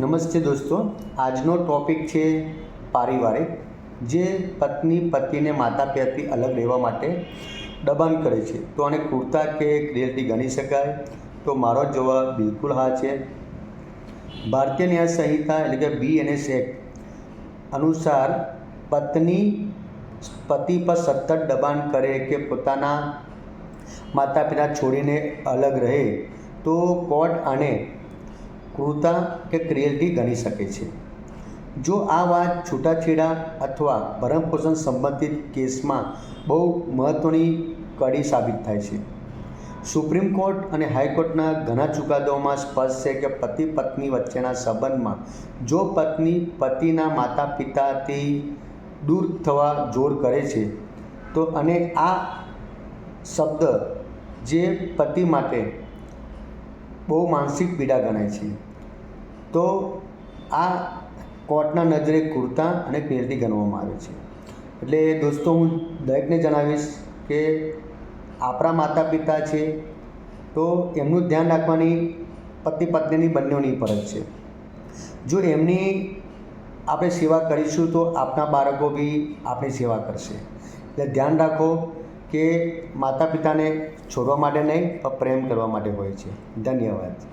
નમસ્તે દોસ્તો, આજનો ટોપિક છે પારિવારિક, જે પત્ની પતિને માતા પિતાથી અલગ રહેવા માટે દબાણ કરે છે. તો આને કુર્તા કે ક્રિએલિટી ગણી શકાય? તો મારો જવાબ બિલકુલ હા છે. ભારતીય ન્યાય સંહિતા એટલે કે બી બીએનએસ એક્ટ અનુસાર પત્ની પતિ પર સતત દબાણ કરે કે પોતાના માતા પિતા છોડીને અલગ રહે, તો કોર્ટ આને ક્રૂરતા કે ક્રિએલિટી ગણી શકે છે. જો આ વાત છૂટાછેડા અથવા ભરણપોષણ સંબંધિત કેસમાં બહુ મહત્ત્વની કડી સાબિત થાય છે. સુપ્રીમ કોર્ટ અને હાઈકોર્ટના ઘણા ચુકાદાઓમાં સ્પષ્ટ છે કે પતિ પત્ની વચ્ચેના સંબંધમાં જો પત્ની પતિના માતા પિતાથી દૂર થવા જોર કરે છે, તો અને આ શબ્દ જે પતિ માટે બહુ માનસિક પીડા ગણાય છે. તો આ કોર્ટના નજરે કુર્તા અને ક્રિએલિટી ગણવામાં આવે છે. એટલે દોસ્તો, હું દરેકને જણાવીશ કે આપણા માતા પિતા છે તો એમનું ધ્યાન રાખવાની પતિ પત્નીની બંનેની ફરજ છે. જો એમની આપણે સેવા કરીશું તો આપણા બાળકો બી આપણી સેવા કરશે. એટલે ધ્યાન રાખો કે માતા પિતાને છોડવા માટે નહીં, પણ પ્રેમ કરવા માટે હોય છે. ધન્યવાદ.